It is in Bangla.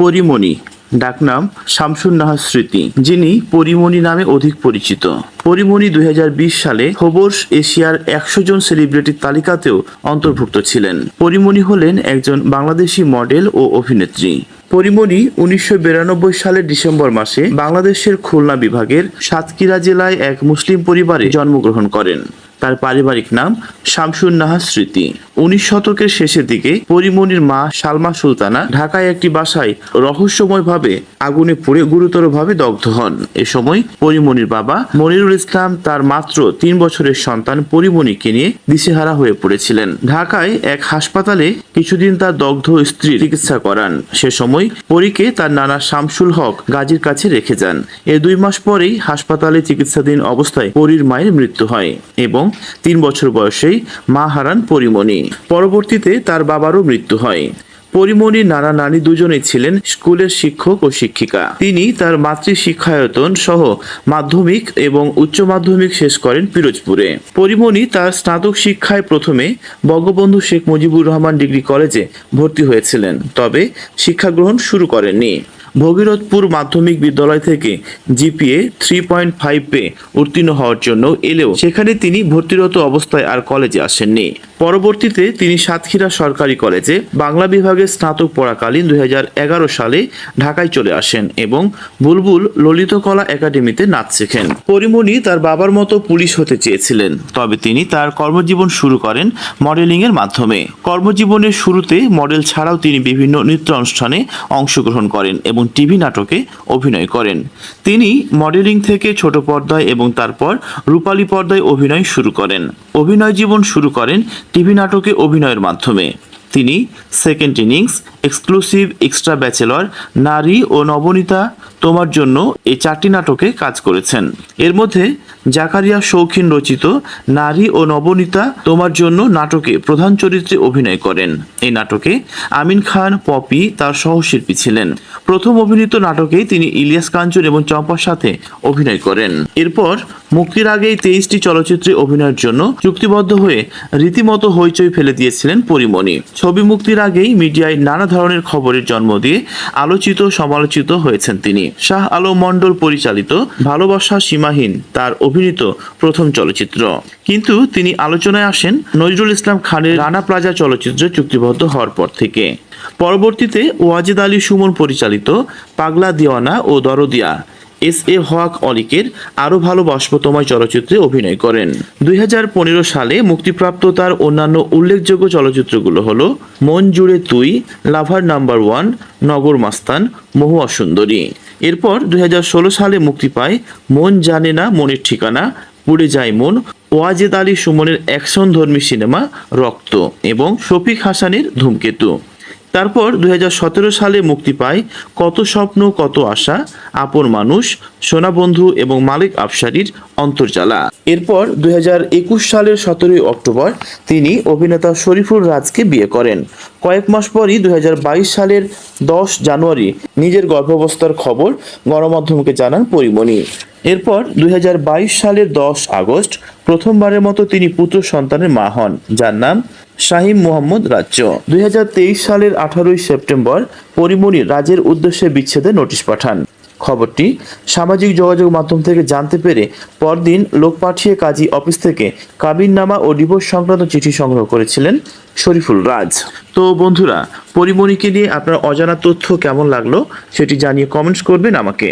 পরিমণি, ডাকনাম শামসুন নাহার স্মৃতি, যিনি পরিমণি নামে অধিক পরিচিত। পরিমণি দুই হাজার বিশ সালে হোবর্স এশিয়ার একশো জন সেলিব্রিটির তালিকাতেও অন্তর্ভুক্ত ছিলেন। পরিমণি হলেন একজন বাংলাদেশি মডেল ও অভিনেত্রী। পরিমণি উনিশশো বিরানব্বই সালের ডিসেম্বর মাসে বাংলাদেশের খুলনা বিভাগের সাতক্ষীরা জেলায় এক মুসলিম পরিবারে জন্মগ্রহণ করেন। তার পারিবারিক নাম শামসুন নাহার স্মৃতি। উনিশ শতকের শেষের দিকে পরিমণির মা সালমা সুলতানা ঢাকায় একটি বাসায় রহস্যময়ভাবে আগুনে পুড়ে গুরুতরভাবে দগ্ধ হন। এ সময় পরিমণির বাবা মনিরুল ইসলাম তার মাত্র তিন বছরের সন্তান পরিমণিকে নিয়ে দিশেহারা হয়ে পড়েছিলেন। ঢাকায় এক হাসপাতালে কিছুদিন তার দগ্ধ স্ত্রী চিকিৎসা করান। সে সময় পরীকে তার নানা শামসুল হক গাজীর কাছে রেখে যান। এ দুই মাস পরেই হাসপাতালে চিকিৎসাধীন অবস্থায় পরীর মায়ের মৃত্যু হয় এবং তিন বছর বয়সেই মা হারান পরিমণি। পরবর্তীতে তার বাবারও মৃত্যু হয়। পরিমণির নানা নানি দুজনেই ছিলেন স্কুলের শিক্ষক ও শিক্ষিকা। তিনি তার মাতৃ শিক্ষায়তন সহ মাধ্যমিক এবং উচ্চ মাধ্যমিক শেষ করেন পিরোজপুরে। পরিমণি তার স্নাতক শিক্ষায় প্রথমে বঙ্গবন্ধু শেখ মুজিবুর রহমান ডিগ্রি কলেজে ভর্তি হয়েছিলেন। তবে শিক্ষা গ্রহণ শুরু করেননি। ভগীরথপুর মাধ্যমিক বিদ্যালয় থেকে জিপিএ থ্রি পয়েন্ট ফাইভ পেয়ে উত্তীর্ণ হওয়ার জন্য এলেও সেখানে তিনি ভর্তিরত অবস্থায় আর কলেজে আসেননি। পরবর্তীতে তিনি সাতক্ষীরা সরকারি কলেজে বাংলা বিভাগে স্নাতক পড়াকালীন দুই সালে ঢাকায় চলে আসেন এবং বুলবুল ললিত কলা একাডেমিতে নাচ শেখেন। পরিমণি তার বাবার মতো পুলিশ হতে চেয়েছিলেন, তবে তিনি তার কর্মজীবন শুরু করেন মডেলিং এর মাধ্যমে। কর্মজীবনের শুরুতে মডেল ছাড়াও তিনি বিভিন্ন নৃত্য অনুষ্ঠানে অংশগ্রহণ করেন এবং টিভি নাটকে অভিনয় করেন। তিনি মডেলিং থেকে ছোট পর্দায় এবং তারপর রূপালী পর্দায় অভিনয় শুরু করেন। অভিনয় জীবন শুরু করেন টিভি নাটকে অভিনয়ের মাধ্যমে। তিনি second innings exclusive extra bachelor নারী ও নবনীতা, তোমার জন্য এই চারটি নাটকে কাজ করেছেন। এর মধ্যে জাকারিয়া শৌখিন রচিত নারী ও নবনীতা, তোমার জন্য নাটকে প্রধান চরিত্রে অভিনয় করেন। এই নাটকে আমিন খান, পপি তার সহশিল্পী ছিলেন। প্রথম অভিনীত নাটকেই তিনি ইলিয়াস কাঞ্চন এবং চম্পার সাথে অভিনয় করেন। এরপর মুক্তির আগেই তেইশটি চলচ্চিত্রে অভিনয়ের জন্য চুক্তিবদ্ধ হয়ে রীতিমতো হইচই ফেলে দিয়েছিলেন পরিমণি। ছবি মুক্তির আগেই মিডিয়ায় নানা ধরনের খবরের জন্ম দিয়ে আলোচিত সমালোচিত হয়েছেন তিনি। শাহ আলম মণ্ডল পরিচালিত ভালোবাসা সীমাহীন তার অভিনীত প্রথম চলচ্চিত্র। কিন্তু তিনি আলোচনায় আসেন নজরুল ইসলাম খানের রানা প্লাজা চলচ্চিত্রে চুক্তিবদ্ধ হওয়ার পর থেকে। পরবর্তীতে ওয়াজিদ আলী সুমন পরিচালিত পাগলা দিওয়ানা ও দরদিয়া এস এ হক অলিকের আরও ভালো তোমায় চলচ্চিত্রে অভিনয় করেন। দুই হাজার পনেরো সালে মুক্তিপ্রাপ্ত তার অন্যান্য উল্লেখযোগ্য চলচ্চিত্রগুলো হলো মন জুড়ে তুই, লাভার নাম্বার ওয়ান, নগর মাস্তান, মহুয়া সুন্দরী। এরপর দুই হাজার ষোলো সালে মুক্তি পায় মন জানে না মনের ঠিকানা, পুড়ে যায় মন ওয়াজেদ আলী সুমনের অ্যাকশন ধর্মী সিনেমা রক্ত এবং শফিক হাসানের ধূমকেতু। তারপর দু হাজার সতেরো সালে মুক্তি পায় কত স্বপ্ন, কত আশা, আপন মানুষ সোনা বন্ধু এবং মালিক আফসারির অন্তর্জালা। এরপর দুই হাজার একুশ সালের সতেরোই অক্টোবর তিনি অভিনেতা শরীফুল রাজকে বিয়ে করেন। কয়েক মাস পরই দুই হাজার বাইশ সালের দশ জানুয়ারি নিজের গর্ভাবস্থার খবর গণমাধ্যমকে জানান পরিমণি। এরপর দুই হাজার বাইশ সালের দশ আগস্ট প্রথমবারের মতো তিনি পুত্র সন্তানের মা হন, যার নাম শাহিম মোহাম্মদ রাজ্য। দু হাজার তেইশ সালের আঠারোই সেপ্টেম্বর পরিমণি রাজের উদ্দেশ্যে বিচ্ছেদে নোটিশ পাঠান। খবরটি সামাজিক যোগাযোগ মাধ্যম থেকে জানতে পেরে পরদিন লোক পাঠিয়ে কাজী অফিস থেকে কাবিননামা ও ডিভোর্স সংক্রান্ত চিঠি সংগ্রহ করেছিলেন শরীফুল রাজ। তো বন্ধুরা, পরিমণিকে নিয়ে আপনার অজানা তথ্য কেমন লাগল সেটি জানিয়ে কমেন্টস করবেন আমাকে।